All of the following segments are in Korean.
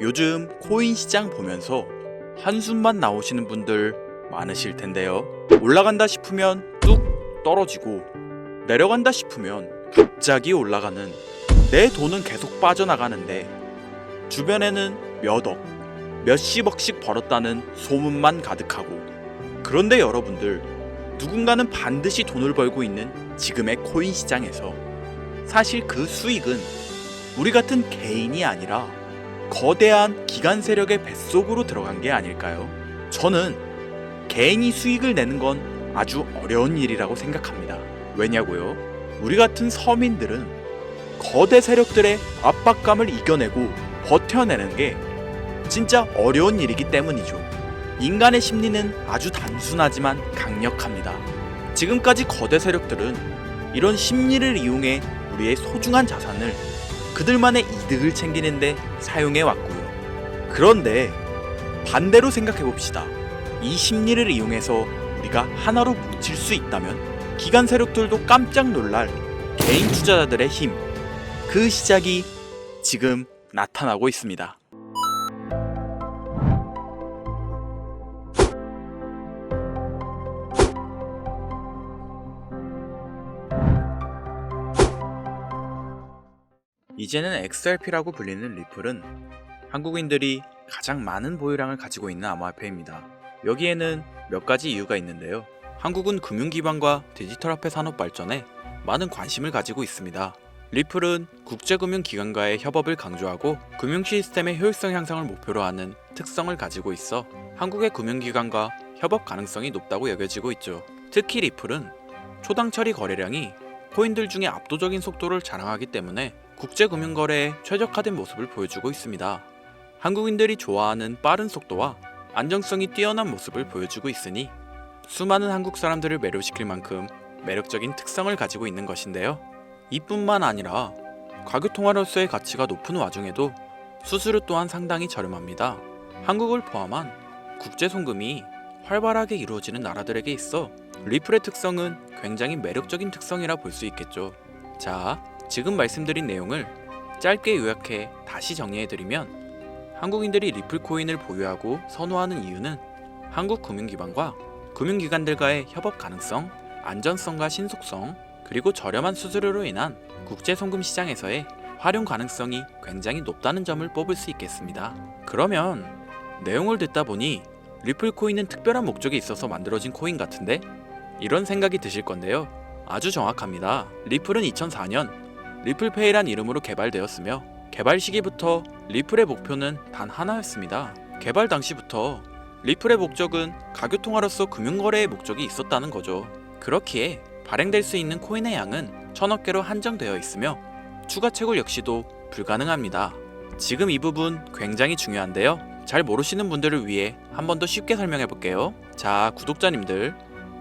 요즘 코인 시장 보면서 한숨만 나오시는 분들 많으실 텐데요. 올라간다 싶으면 뚝 떨어지고 내려간다 싶으면 갑자기 올라가는 내 돈은 계속 빠져나가는데 주변에는 몇 억, 몇십억씩 벌었다는 소문만 가득하고 그런데 여러분들 누군가는 반드시 돈을 벌고 있는 지금의 코인 시장에서 사실 그 수익은 우리 같은 개인이 아니라 거대한 기관 세력의 뱃속으로 들어간 게 아닐까요? 저는 개인이 수익을 내는 건 아주 어려운 일이라고 생각합니다. 왜냐고요? 우리 같은 서민들은 거대 세력들의 압박감을 이겨내고 버텨내는 게 진짜 어려운 일이기 때문이죠. 인간의 심리는 아주 단순하지만 강력합니다. 지금까지 거대 세력들은 이런 심리를 이용해 우리의 소중한 자산을 그들만의 이득을 챙기는데 사용해 왔고요. 그런데 반대로 생각해 봅시다. 이 심리를 이용해서 우리가 하나로 뭉칠 수 있다면 기관 세력들도 깜짝 놀랄 개인 투자자들의 힘. 그 시작이 지금 나타나고 있습니다. 이제는 XRP라고 불리는 리플은 한국인들이 가장 많은 보유량을 가지고 있는 암호화폐입니다. 여기에는 몇 가지 이유가 있는데요. 한국은 금융 기반과 디지털 화폐 산업 발전에 많은 관심을 가지고 있습니다. 리플은 국제금융 기관과의 협업을 강조하고 금융 시스템의 효율성 향상을 목표로 하는 특성을 가지고 있어 한국의 금융기관과 협업 가능성이 높다고 여겨지고 있죠. 특히 리플은 초당 처리 거래량이 코인들 중에 압도적인 속도를 자랑하기 때문에 국제금융거래에 최적화된 모습을 보여주고 있습니다. 한국인들이 좋아하는 빠른 속도와 안정성이 뛰어난 모습을 보여주고 있으니 수많은 한국 사람들을 매료시킬 만큼 매력적인 특성을 가지고 있는 것인데요. 이뿐만 아니라 가격 통화로서의 가치가 높은 와중에도 수수료 또한 상당히 저렴합니다. 한국을 포함한 국제 송금이 활발하게 이루어지는 나라들에게 있어 리플의 특성은 굉장히 매력적인 특성이라 볼 수 있겠죠. 자, 지금 말씀드린 내용을 짧게 요약해 다시 정리해드리면 한국인들이 리플 코인을 보유하고 선호하는 이유는 한국 금융기관과 금융기관들과의 협업 가능성, 안전성과 신속성, 그리고 저렴한 수수료로 인한 국제 송금 시장에서의 활용 가능성이 굉장히 높다는 점을 뽑을 수 있겠습니다. 그러면 내용을 듣다 보니 리플 코인은 특별한 목적이 있어서 만들어진 코인 같은데 이런 생각이 드실 건데요. 아주 정확합니다. 리플은 2004년 리플페이란 이름으로 개발되었으며 개발 시기부터 리플의 목표는 단 하나였습니다. 개발 당시부터 리플의 목적은 가격 통화로서 금융거래의 목적이 있었다는 거죠. 그렇기에 발행될 수 있는 코인의 양은 천억 개로 한정되어 있으며 추가 채굴 역시도 불가능합니다. 지금 이 부분 굉장히 중요한데요. 잘 모르시는 분들을 위해 한 번 더 쉽게 설명해 볼게요. 자, 구독자님들.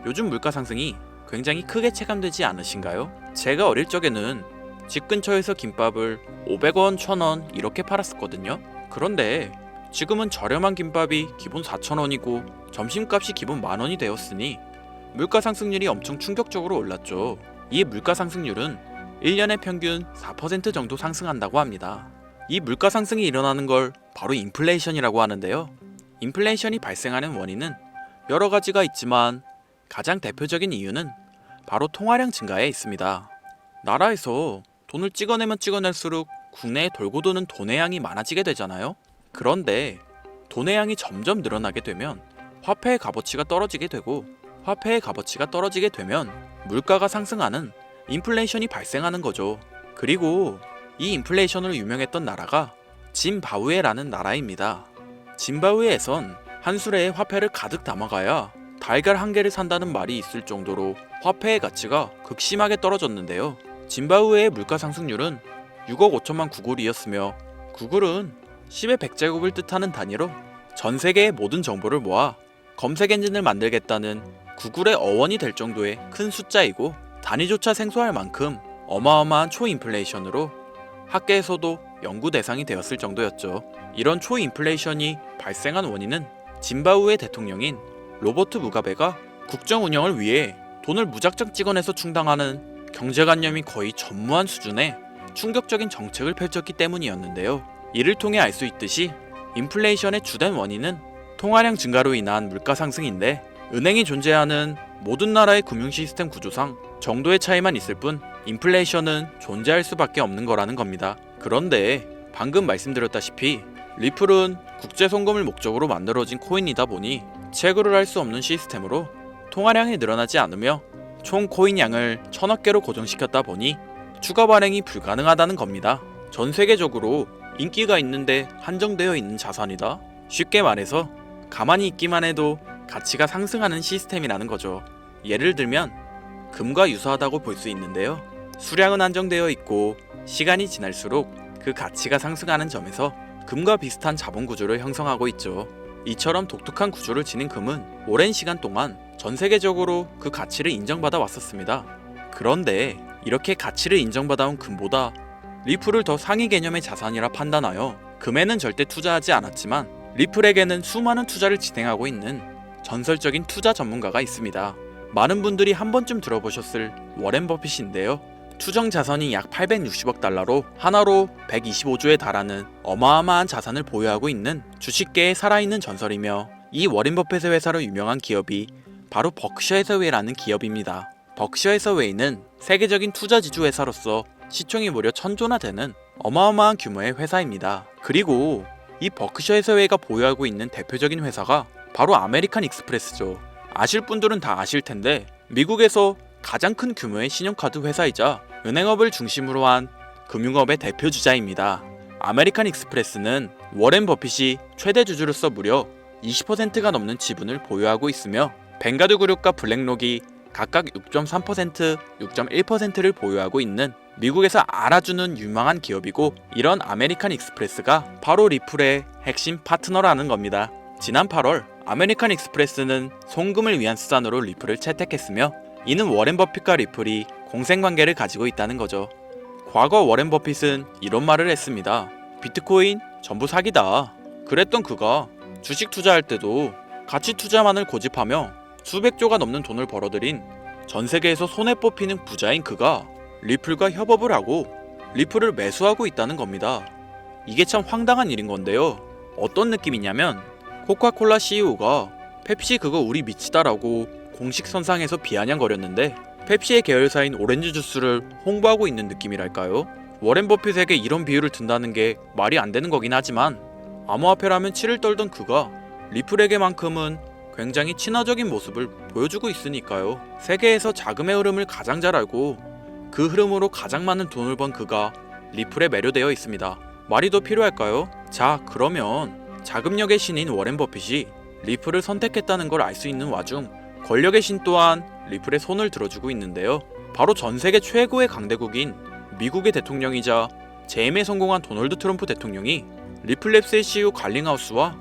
요즘 물가 상승이 굉장히 크게 체감되지 않으신가요? 제가 어릴 적에는 집 근처에서 김밥을 500원, 1000원 이렇게 팔았었거든요. 그런데 지금은 저렴한 김밥이 기본 4,000원이고 점심값이 기본 만 원이 되었으니 물가 상승률이 엄청 충격적으로 올랐죠. 이 물가 상승률은 1년에 평균 4% 정도 상승한다고 합니다. 이 물가 상승이 일어나는 걸 바로 인플레이션이라고 하는데요. 인플레이션이 발생하는 원인은 여러 가지가 있지만 가장 대표적인 이유는 바로 통화량 증가에 있습니다. 나라에서 돈을 찍어내면 찍어낼수록 국내에 돌고 도는 돈의 양이 많아지게 되잖아요. 그런데 돈의 양이 점점 늘어나게 되면 화폐의 값어치가 떨어지게 되고 화폐의 값어치가 떨어지게 되면 물가가 상승하는 인플레이션이 발생하는 거죠. 그리고 이 인플레이션으로 유명했던 나라가 짐바브웨라는 나라입니다. 짐바브웨에선 한 수레에 화폐를 가득 담아가야 달걀 한 개를 산다는 말이 있을 정도로 화폐의 가치가 극심하게 떨어졌는데요. 짐바브웨의 물가 상승률은 6억 5천만 구글이었으며 구글은 10의 100제곱을 뜻하는 단위로 전 세계의 모든 정보를 모아 검색 엔진을 만들겠다는 구글의 어원이 될 정도의 큰 숫자이고 단위조차 생소할 만큼 어마어마한 초인플레이션으로 학계에서도 연구 대상이 되었을 정도였죠. 이런 초인플레이션이 발생한 원인은 짐바브웨 대통령인 로버트 무가베가 국정 운영을 위해 돈을 무작정 찍어내서 충당하는 경제관념이 거의 전무한 수준의 충격적인 정책을 펼쳤기 때문이었는데요. 이를 통해 알 수 있듯이 인플레이션의 주된 원인은 통화량 증가로 인한 물가 상승인데 은행이 존재하는 모든 나라의 금융 시스템 구조상 정도의 차이만 있을 뿐 인플레이션은 존재할 수밖에 없는 거라는 겁니다. 그런데 방금 말씀드렸다시피 리플은 국제 송금을 목적으로 만들어진 코인이다 보니 채굴을 할 수 없는 시스템으로 통화량이 늘어나지 않으며 총 코인 양을 천억 개로 고정시켰다 보니 추가 발행이 불가능하다는 겁니다. 전 세계적으로 인기가 있는데 한정되어 있는 자산이다. 쉽게 말해서 가만히 있기만 해도 가치가 상승하는 시스템이라는 거죠. 예를 들면 금과 유사하다고 볼 수 있는데요. 수량은 한정되어 있고 시간이 지날수록 그 가치가 상승하는 점에서 금과 비슷한 자본 구조를 형성하고 있죠. 이처럼 독특한 구조를 지닌 금은 오랜 시간 동안 전 세계적으로 그 가치를 인정받아 왔었습니다. 그런데 이렇게 가치를 인정받아온 금보다 리플을 더 상위 개념의 자산이라 판단하여 금에는 절대 투자하지 않았지만 리플에게는 수많은 투자를 진행하고 있는 전설적인 투자 전문가가 있습니다. 많은 분들이 한 번쯤 들어보셨을 워렌 버핏인데요. 추정 자산이 약 860억 달러로 하나로 125조에 달하는 어마어마한 자산을 보유하고 있는 주식계의 살아있는 전설이며 이 워렌 버핏의 회사로 유명한 기업이 바로 버크셔 해서웨이라는 기업입니다. 버크셔 해서웨이는 세계적인 투자 지주 회사로서 시총이 무려 천조나 되는 어마어마한 규모의 회사입니다. 그리고 이 버크셔 해서웨이가 보유하고 있는 대표적인 회사가 바로 아메리칸 익스프레스죠. 아실 분들은 다 아실 텐데 미국에서 가장 큰 규모의 신용카드 회사이자 은행업을 중심으로 한 금융업의 대표 주자입니다. 아메리칸 익스프레스는 워렌 버핏이 최대 주주로서 무려 20%가 넘는 지분을 보유하고 있으며 뱅가드 그룹과 블랙록이 각각 6.3%, 6.1%를 보유하고 있는 미국에서 알아주는 유망한 기업이고 이런 아메리칸 익스프레스가 바로 리플의 핵심 파트너라는 겁니다. 지난 8월 아메리칸 익스프레스는 송금을 위한 수단으로 리플을 채택했으며 이는 워렌 버핏과 리플이 공생 관계를 가지고 있다는 거죠. 과거 워렌 버핏은 이런 말을 했습니다. 비트코인 전부 사기다. 그랬던 그가 주식 투자할 때도 가치 투자만을 고집하며 수백조가 넘는 돈을 벌어들인 전 세계에서 손에 뽑히는 부자인 그가 리플과 협업을 하고 리플을 매수하고 있다는 겁니다. 이게 참 황당한 일인 건데요. 어떤 느낌이냐면 코카콜라 CEO가 펩시 그거 우리 미치다라고 공식 선상에서 비아냥거렸는데 펩시의 계열사인 오렌지 주스를 홍보하고 있는 느낌이랄까요? 워렌 버핏에게 이런 비유를 든다는 게 말이 안 되는 거긴 하지만 암호화폐라면 치를 떨던 그가 리플에게만큼은 굉장히 친화적인 모습을 보여주고 있으니까요. 세계에서 자금의 흐름을 가장 잘 알고 그 흐름으로 가장 많은 돈을 번 그가 리플에 매료되어 있습니다. 말이 더 필요할까요? 자, 그러면 자금력의 신인 워렌 버핏이 리플을 선택했다는 걸 알 수 있는 와중 권력의 신 또한 리플에 손을 들어주고 있는데요. 바로 전 세계 최고의 강대국인 미국의 대통령이자 재임에 성공한 도널드 트럼프 대통령이 리플랩스의 CEO 갈링하우스와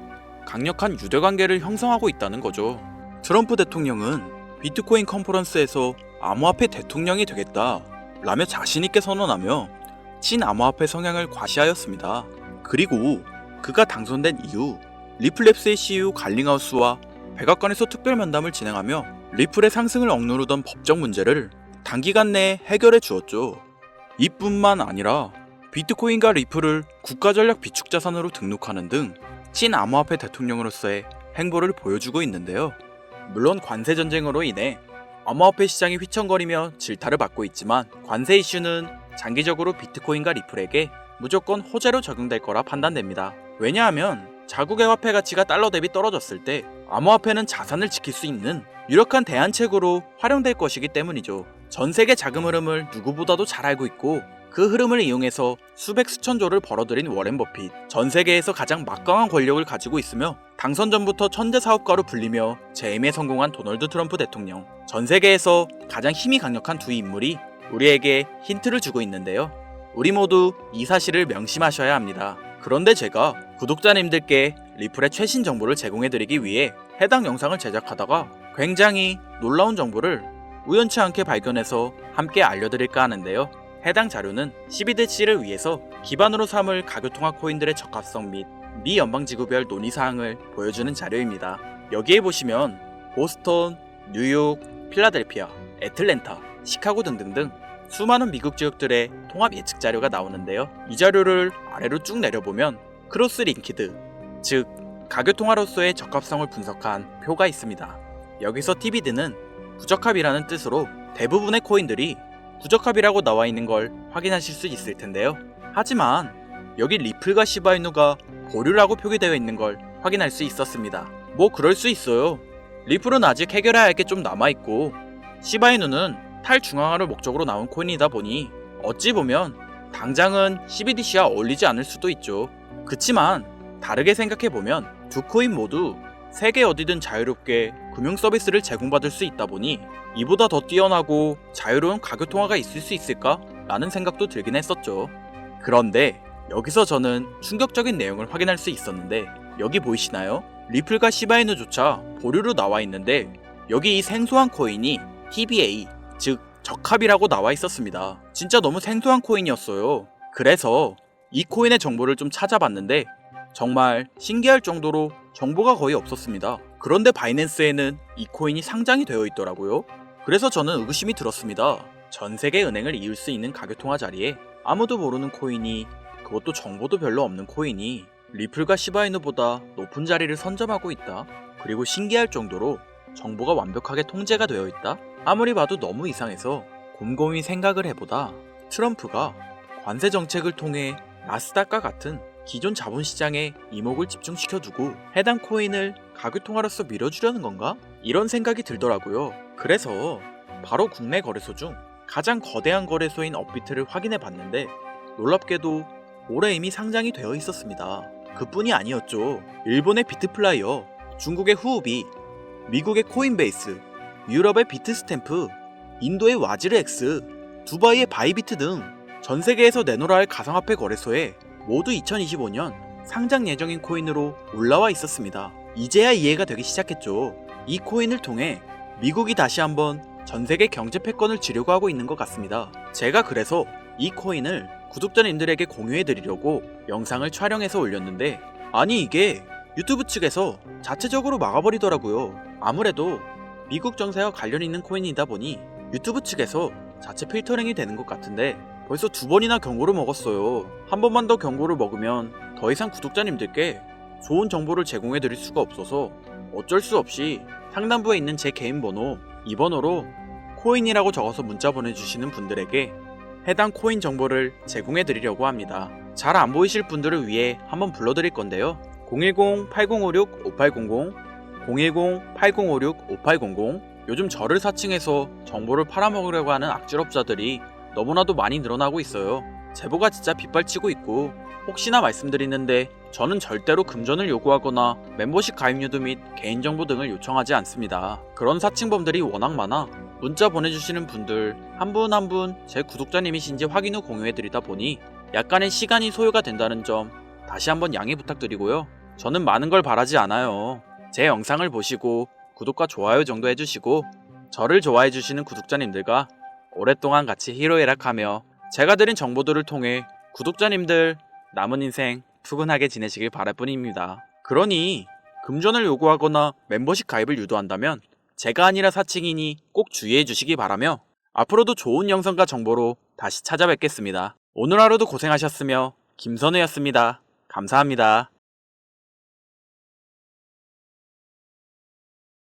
강력한 유대 관계를 형성하고 있다는 거죠. 트럼프 대통령은 비트코인 컨퍼런스에서 암호화폐 대통령이 되겠다 라며 자신있게 선언하며 친암호화폐 성향을 과시하였습니다. 그리고 그가 당선된 이후 리플랩스의 CEO 갈링하우스와 백악관에서 특별 면담을 진행하며 리플의 상승을 억누르던 법적 문제를 단기간 내에 해결해 주었죠. 이뿐만 아니라 비트코인과 리플을 국가전략 비축자산으로 등록하는 등 친암호화폐 대통령으로서의 행보를 보여주고 있는데요. 물론 관세 전쟁으로 인해 암호화폐 시장이 휘청거리며 질타를 받고 있지만 관세 이슈는 장기적으로 비트코인과 리플에게 무조건 호재로 적용될 거라 판단됩니다. 왜냐하면 자국의 화폐 가치가 달러 대비 떨어졌을 때 암호화폐는 자산을 지킬 수 있는 유력한 대안책으로 활용될 것이기 때문이죠. 전 세계 자금 흐름을 누구보다도 잘 알고 있고 그 흐름을 이용해서 수백 수천조를 벌어들인 워렌 버핏. 전 세계에서 가장 막강한 권력을 가지고 있으며 당선 전부터 천재 사업가로 불리며 재임에 성공한 도널드 트럼프 대통령. 전 세계에서 가장 힘이 강력한 두 인물이 우리에게 힌트를 주고 있는데요. 우리 모두 이 사실을 명심하셔야 합니다. 그런데 제가 구독자님들께 리플의 최신 정보를 제공해드리기 위해 해당 영상을 제작하다가 굉장히 놀라운 정보를 우연치 않게 발견해서 함께 알려드릴까 하는데요. 해당 자료는 CBDC를 위해서 기반으로 삼을 가교통화 코인들의 적합성 및 미 연방지구별 논의사항을 보여주는 자료입니다. 여기에 보시면 보스턴, 뉴욕, 필라델피아, 애틀랜타, 시카고 등등등 수많은 미국 지역들의 통합 예측 자료가 나오는데요. 이 자료를 아래로 쭉 내려보면 크로스 링키드, 즉 가교통화로서의 적합성을 분석한 표가 있습니다. 여기서 TBD는 부적합이라는 뜻으로 대부분의 코인들이 부적합이라고 나와 있는 걸 확인하실 수 있을 텐데요. 하지만 여기 리플과 시바이누가 보류라고 표기되어 있는 걸 확인할 수 있었습니다. 뭐 그럴 수 있어요. 리플은 아직 해결해야 할 게 좀 남아있고 시바이누는 탈중앙화를 목적으로 나온 코인이다 보니 어찌 보면 당장은 CBDC와 어울리지 않을 수도 있죠. 그치만 다르게 생각해보면 두 코인 모두 세계 어디든 자유롭게 금융 서비스를 제공받을 수 있다 보니 이보다 더 뛰어나고 자유로운 가교 통화가 있을 수 있을까? 라는 생각도 들긴 했었죠. 그런데 여기서 저는 충격적인 내용을 확인할 수 있었는데 여기 보이시나요? 리플과 시바이누조차 보류로 나와 있는데 여기 이 생소한 코인이 TBA 즉 적합이라고 나와 있었습니다. 진짜 너무 생소한 코인이었어요. 그래서 이 코인의 정보를 좀 찾아봤는데 정말 신기할 정도로 정보가 거의 없었습니다. 그런데 바이낸스에는 이 코인이 상장이 되어 있더라고요. 그래서 저는 의구심이 들었습니다. 전 세계 은행을 이을 수 있는 가교통화 자리에 아무도 모르는 코인이 그것도 정보도 별로 없는 코인이 리플과 시바이누보다 높은 자리를 선점하고 있다. 그리고 신기할 정도로 정보가 완벽하게 통제가 되어 있다. 아무리 봐도 너무 이상해서 곰곰이 생각을 해보다 트럼프가 관세 정책을 통해 나스닥과 같은 기존 자본시장에 이목을 집중시켜 두고 해당 코인을 가교통화로서 밀어주려는 건가? 이런 생각이 들더라고요. 그래서 바로 국내 거래소 중 가장 거대한 거래소인 업비트를 확인해 봤는데 놀랍게도 올해 이미 상장이 되어 있었습니다. 그뿐이 아니었죠. 일본의 비트플라이어, 중국의 후우비, 미국의 코인베이스, 유럽의 비트스탬프, 인도의 와즈르엑스, 두바이의 바이비트 등 전 세계에서 내놓으라 할 가상화폐 거래소에 모두 2025년 상장 예정인 코인으로 올라와 있었습니다. 이제야 이해가 되기 시작했죠. 이 코인을 통해 미국이 다시 한번 전 세계 경제 패권을 쥐려고 하고 있는 것 같습니다. 제가 그래서 이 코인을 구독자님들에게 공유해 드리려고 영상을 촬영해서 올렸는데 아니 이게 유튜브 측에서 자체적으로 막아버리더라고요. 아무래도 미국 정세와 관련 있는 코인이다 보니 유튜브 측에서 자체 필터링이 되는 것 같은데 벌써 두 번이나 경고를 먹었어요. 한 번만 더 경고를 먹으면 더 이상 구독자님들께 좋은 정보를 제공해 드릴 수가 없어서 어쩔 수 없이 상단부에 있는 제 개인 번호 이 번호로 코인이라고 적어서 문자 보내주시는 분들에게 해당 코인 정보를 제공해 드리려고 합니다. 잘 안 보이실 분들을 위해 한번 불러드릴 건데요. 010-8056-5800, 010-8056-5800 요즘 저를 사칭해서 정보를 팔아먹으려고 하는 악질업자들이 너무나도 많이 늘어나고 있어요. 제보가 진짜 빗발치고 있고 혹시나 말씀드리는데 저는 절대로 금전을 요구하거나 멤버십 가입 유도 및 개인정보 등을 요청하지 않습니다. 그런 사칭범들이 워낙 많아 문자 보내주시는 분들 한 분 한 분 제 구독자님이신지 확인 후 공유해드리다 보니 약간의 시간이 소요가 된다는 점 다시 한번 양해 부탁드리고요. 저는 많은 걸 바라지 않아요. 제 영상을 보시고 구독과 좋아요 정도 해주시고 저를 좋아해주시는 구독자님들과 오랫동안 같이 히로에락하며 제가 드린 정보들을 통해 구독자님들 남은 인생 푸근하게 지내시길 바랄 뿐입니다. 그러니 금전을 요구하거나 멤버십 가입을 유도한다면 제가 아니라 사칭이니 꼭 주의해 주시기 바라며 앞으로도 좋은 영상과 정보로 다시 찾아뵙겠습니다. 오늘 하루도 고생하셨으며 김선우였습니다. 감사합니다.